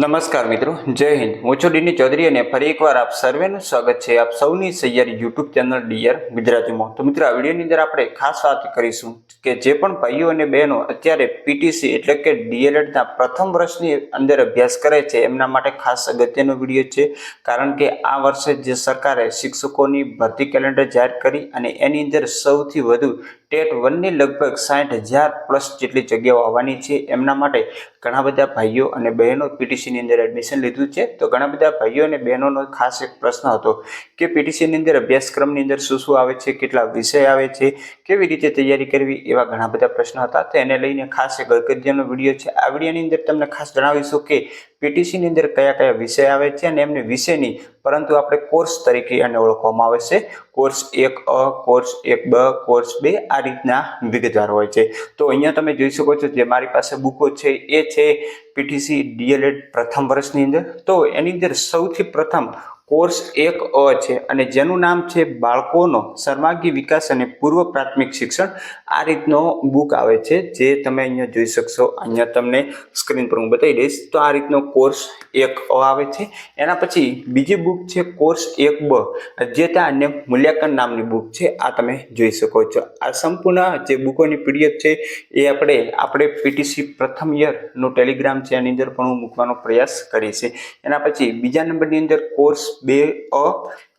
નમસ્કાર મિત્રો, જય હિન્દ. હું છું ડીની ચૌધરી અને ફરી એકવાર આપ સર્વેનું સ્વાગત છે આપ સૌની સૈયારી યુટ્યુબ ચેનલ ડીઆર ગુજરાતીમાં. તો મિત્રો, આ વિડીયોની અંદર આપણે ખાસ વાત કરીશું કે જે પણ ભાઈઓ અને બહેનો અત્યારે પીટીસી એટલે કે ડીએલએડના પ્રથમ વર્ષની અંદર અભ્યાસ કરે છે, એમના માટે ખાસ અગત્યનો વીડિયો છે. કારણ કે આ વર્ષે જે સરકારે શિક્ષકોની ભરતી કેલેન્ડર જાહેર કરી અને એની અંદર સૌથી વધુ ટેટ વનની લગભગ સાઠ હજાર પ્લસ જેટલી જગ્યાઓ આવવાની છે. એમના માટે ઘણા બધા ભાઈઓ અને બહેનો પીટીસીની અંદર એડમિશન લીધું છે. તો ઘણા બધા ભાઈઓ અને બહેનોનો ખાસ એક પ્રશ્ન હતો કે પીટીસીની અંદર અભ્યાસક્રમની અંદર શું શું આવે છે, કેટલા વિષય આવે છે, કેવી રીતે તૈયારી કરવી એવા ઘણા બધા પ્રશ્નો હતા. તો એને લઈને ખાસ એક અગત્યનો વીડિયો છે. આ વિડીયોની અંદર તમને ખાસ જણાવીશું કે પીટીસીની અંદર કયા કયા વિષય આવે છે અને એમને વિષયની પરંતુ આપણે કોર્સ તરીકે એને ઓળખવામાં આવે છે. કોર્સ એક અ કોર્સ એક બ કોર્સ બે આ રીતના વિગતવાર હોય છે. તો અહીંયા તમે જોઈ શકો છો જે મારી પાસે બુકો છે એ છે પીટીસી ડીએલએડ પ્રથમ વર્ષની અંદર. તો એની અંદર સૌથી પ્રથમ કોર્સ એક અ છે અને જેનું નામ છે બાળકોનો સર્વાંગી વિકાસ અને પૂર્વ પ્રાથમિક શિક્ષણ, આ રીતનો બુક આવે છે જે તમે અહીંયા જોઈ શકશો. અહીંયા તમને સ્ક્રીન પર હું બતાવી દઈશ. તો આ રીતનો કોર્સ એક અ આવે છે. એના પછી બીજી બુક છે કોર્સ એક બ, જે ત્યાં અન્ય મૂલ્યાંકન નામની બુક છે. આ તમે જોઈ શકો છો. આ સંપૂર્ણ જે બુકોની પીડીએફ છે એ આપણે આપણે પીટીસી પ્રથમ યરનું ટેલિગ્રામ છે. એની અંદર પણ હું મૂકવાનો પ્રયાસ કરીશ. એના પછી બીજા નંબરની અંદર કોર્સ બે અ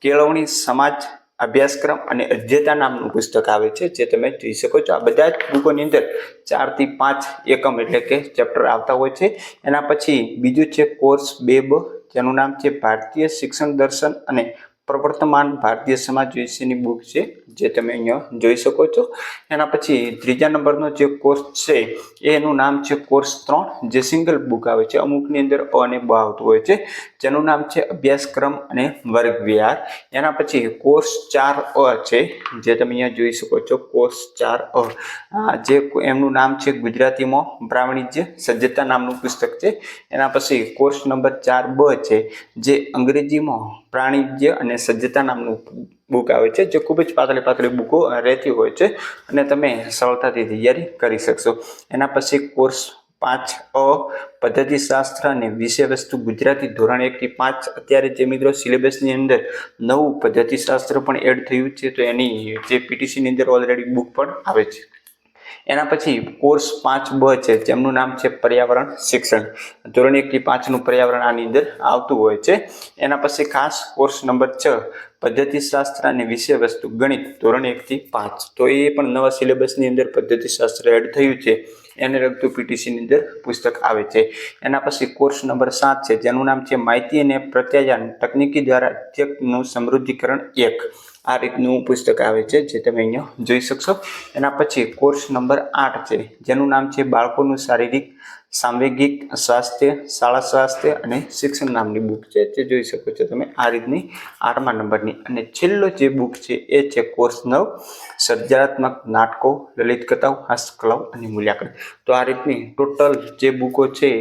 કેળવણી, સમાજ, અભ્યાસક્રમ અને અધ્યતા નામનું પુસ્તક આવે છે, જે તમે જોઈ શકો છો. આ બધા જ બુકોની અંદર ચારથી પાંચ એકમ એટલે કે ચેપ્ટર આવતા હોય છે. એના પછી બીજું છે કોર્સ બે બ જેનું નામ છે ભારતીય શિક્ષણ દર્શન અને પ્રવર્તમાન ભારતીય સમાજ વિશેની બુક છે, જે તમે અહીંયા જોઈ શકો છો. એના પછી ત્રીજા નંબરનો જે કોર્સ છે, એનું નામ છે કોર્સ ત્રણ, જે સિંગલ બુક આવે છે. અમુકની અંદર અ અને બ આવતું હોય છે. જેનું નામ છે અભ્યાસક્રમ અને વર્ગ વિહાર એના પછી કોર્સ ચાર અ છે, જે તમે અહીંયા જોઈ શકો છો. કોર્સ ચાર અ. જે એમનું નામ છે ગુજરાતીમાં પ્રાવણિજ્ય સજ્જતા નામનું પુસ્તક છે. એના પછી કોર્સ નંબર ચાર બ છે, જે અંગ્રેજીમાં પ્રાણિજ્ય અને સજ્જતા નામનું બુક આવે છે, જે ખૂબ જ પાતળી પાતળી બુકો રહેતી હોય છે અને તમે સરળતાથી તૈયારી કરી શકશો. એના પછી કોર્સ પાંચ અ, પદ્ધતિશાસ્ત્ર અને વિષય વસ્તુ ગુજરાતી ધોરણ એકથી પાંચ. અત્યારે જે મિત્રો સિલેબસની અંદર નવું પદ્ધતિશાસ્ત્ર પણ એડ થયું છે, તો એની જે પીટીસીની અંદર ઓલરેડી બુક પણ આવે છે. એના પછી કોર્સ પાંચ બ છે, જેમનું નામ છે પર્યાવરણ શિક્ષણ. ધોરણ એકથી પાંચનું પર્યાવરણ આની અંદર આવતું હોય છે. એના પછી ખાસ કોર્સ નંબર છ પદ્ધતિશાસ્ત્ર અને વિષય વસ્તુ ગણિત ધોરણ એકથી પાંચ. તો એ પણ નવા સિલેબસની અંદર પદ્ધતિશાસ્ત્ર એડ થયું છે. એને લગતું પીટીસીની અંદર પુસ્તક આવે છે. એના પછી કોર્સ નંબર સાત છે, જેનું નામ છે માહિતી અને પ્રત્યાયન તકનીકી દ્વારા અધ્યક્ષનું સમૃદ્ધિકરણ એક. આ રીતનું પુસ્તક આવે છે, જે તમે અહીંયા જોઈ શકશો. એના પછી કોર્સ નંબર આઠ છે, જેનું નામ છે બાળકોનું શારીરિક સાંવેગિક સ્વાસ્થ્ય, શાળા સ્વાસ્થ્ય અને શિક્ષણ નામની બુક છે. તે જોઈ શકો છો તમે આ રીતની આઠમા નંબરની. અને છેલ્લો જે બુક છે એ છે કોર્સ નવ, સર્જનાત્મક નાટકો લલિત કથાઓ હાસ્યકલાઓ અને મૂલ્યાંકન. તો આ રીતની ટોટલ જે બુકો છે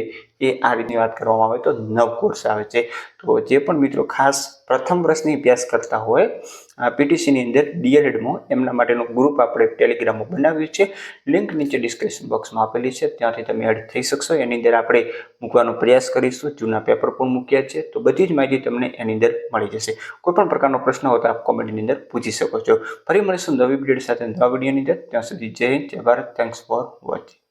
એ આ રીતની વાત કરવામાં આવે તો નવ કોર્સ આવે છે. તો જે પણ મિત્રો ખાસ પ્રથમ વર્ષની અભ્યાસ કરતા હોય પીટીસીની અંદર ડીએલએડમાં એમના માટેનું ગ્રુપ આપણે ટેલિગ્રામમાં બનાવ્યું છે. લિંક નીચે ડિસ્ક્રિપ્શન બોક્સમાં આપેલી છે. ત્યાંથી તમે એડ થઈ શકશો. એની અંદર આપણે મૂકવાનો પ્રયાસ કરીશું. જૂના પેપર પણ મૂક્યા છે. તો બધી જ માહિતી તમને એની અંદર મળી જશે. કોઈ પણ પ્રકારનો પ્રશ્ન હોય તો આપ કોમેન્ટની અંદર પૂછી શકો છો. ફરી મળીશું નવી વીડિયો સાથે નવા વિડીયોની અંદર. ત્યાં સુધી જય હિન્દ, જય ભારત. Thanks for watching